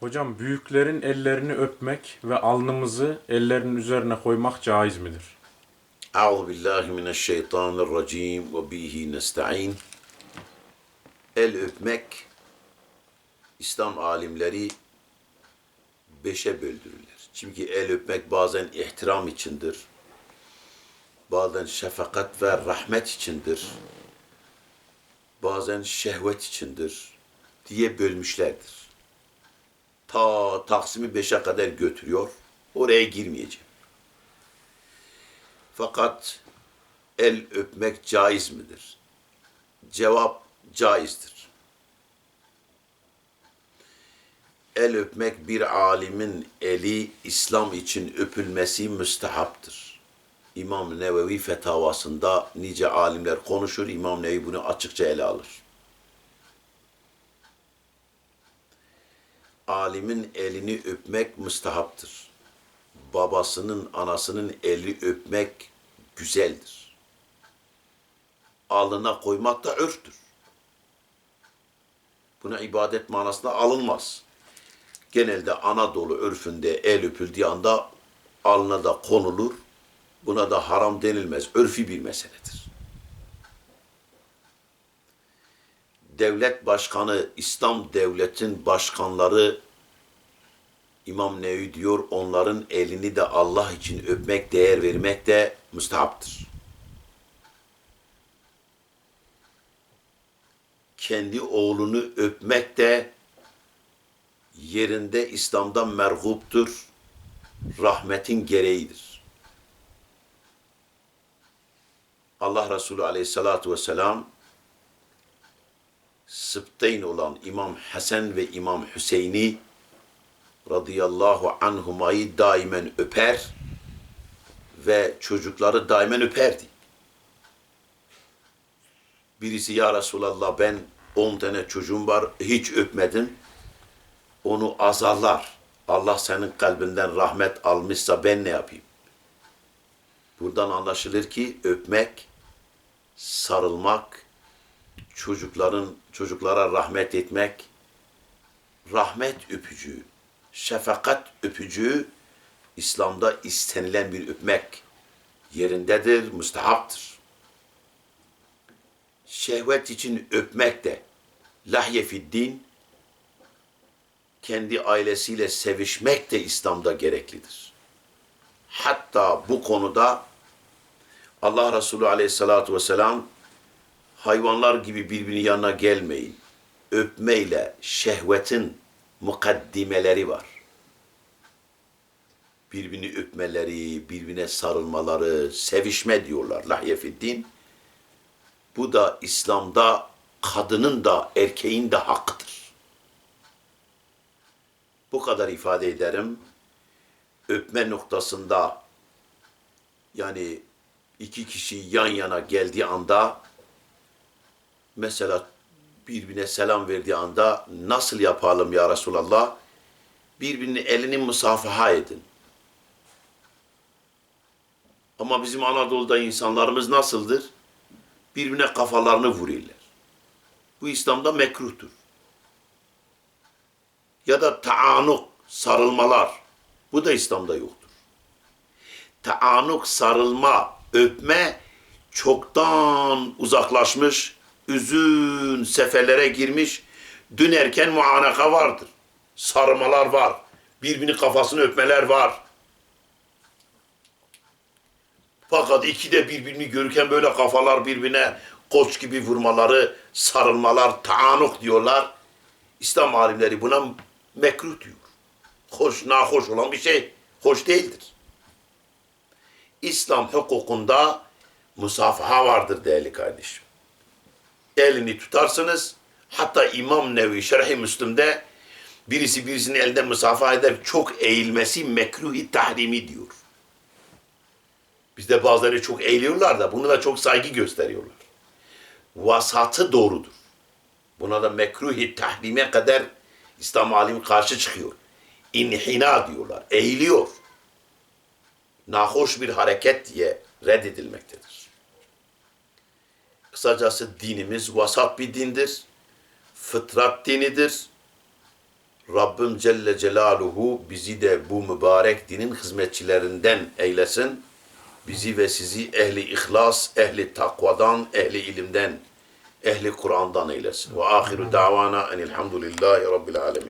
Hocam büyüklerin ellerini öpmek ve alnımızı ellerinin üzerine koymak caiz midir? Euzu billahi mineşşeytanirracim ve bihi nestaîn. El öpmek İslam alimleri beşe böldürürler. Çünkü el öpmek bazen ihtiram içindir. Bazen şefakat ve rahmet içindir. Bazen şehvet içindir diye bölmüşlerdir. Ta Taksim'i beşe kadar götürüyor. Oraya girmeyeceğim. Fakat el öpmek caiz midir? Cevap caizdir. El öpmek bir alimin eli İslam için öpülmesi müstehaptır. İmam Nevevi fetavasında nice alimler konuşur. İmam Nevevi bunu açıkça ele alır. Alimin elini öpmek müstehaptır babasının, anasının eli öpmek güzeldir. Alnına koymak da örftür. Buna ibadet manasında alınmaz. Genelde Anadolu örfünde el öpüldüğü anda alnına da konulur. Buna da haram denilmez. Örfi bir meseledir. Devlet başkanı, İslam devletin başkanları İmam Nevi diyor onların elini de Allah için öpmek, değer vermek de müstahaptır. Kendi oğlunu öpmek de yerinde İslam'da merhuptur, rahmetin gereğidir. Allah Resulü aleyhissalatu vesselam Sıbteyn olan İmam Hasan ve İmam Hüseyin'i radıyallahu anhumayı daimen öper ve çocukları daimen öperdi. Birisi ya Resulallah ben 10 tane çocuğum var hiç öpmedim. Onu azarlar. Allah senin kalbinden rahmet almışsa ben ne yapayım? Buradan anlaşılır ki öpmek, sarılmak, çocukların çocuklara rahmet etmek, rahmet öpücüğü şefakat öpücüğü İslam'da istenilen bir öpmek yerindedir, müstehaptır. Şehvet için öpmek de lahye fiddin kendi ailesiyle sevişmek de İslam'da gereklidir. Hatta bu konuda Allah Resulü aleyhissalatu vesselam hayvanlar gibi birbirinin yanına gelmeyin. Öpmeyle şehvetin mukaddimeleri var. Birbirini öpmeleri, birbirine sarılmaları, sevişme diyorlar lahyefiddin. Bu da İslam'da kadının da erkeğin de hakkıdır. Bu kadar ifade ederim. Öpme noktasında yani iki kişi yan yana geldiği anda mesela birbirine selam verdiği anda nasıl yapalım ya Resulallah? Birbirinin elini musafaha edin. Ama bizim Anadolu'da insanlarımız nasıldır? Birbirine kafalarını vuruyorlar. Bu İslam'da mekruhtur. Ya da taanuk, sarılmalar. Bu da İslam'da yoktur. Taanuk, sarılma, öpme çoktan uzaklaşmış, üzün seferlere girmiş, dönerken muanaka vardır. Sarmalar var. Birbirini kafasını öpmeler var. Fakat iki de birbirini görürken böyle kafalar birbirine koç gibi vurmaları, sarılmalar, taanuk diyorlar. İslam alimleri buna mekruh diyor. Hoş, nahoş olan bir şey. Hoş değildir. İslam hukukunda musafaha vardır değerli kardeşim elini tutarsınız. Hatta İmam Nevi Şerh-i Müslüm'de birisi birisinin elinden musafaha eder çok eğilmesi mekruhi tahrimi diyor. Bizde bazıları çok eğiliyorlar da bunu da çok saygı gösteriyorlar. Vasatı doğrudur. Buna da mekruhi tahrime kadar İslam alimi karşı çıkıyor. İnhina diyorlar. Eğiliyor. Nahoş bir hareket diye reddedilmektedir. Kısacası dinimiz vasat bir dindir. Fıtrat dinidir. Rabbim Celle Celaluhu bizi de bu mübarek dinin hizmetçilerinden eylesin. Bizi ve sizi ehli ihlas, ehli takvadan, ehli ilimden, ehli Kur'an'dan eylesin. Ve ahiru davana enilhamdülillahi rabbil alemin.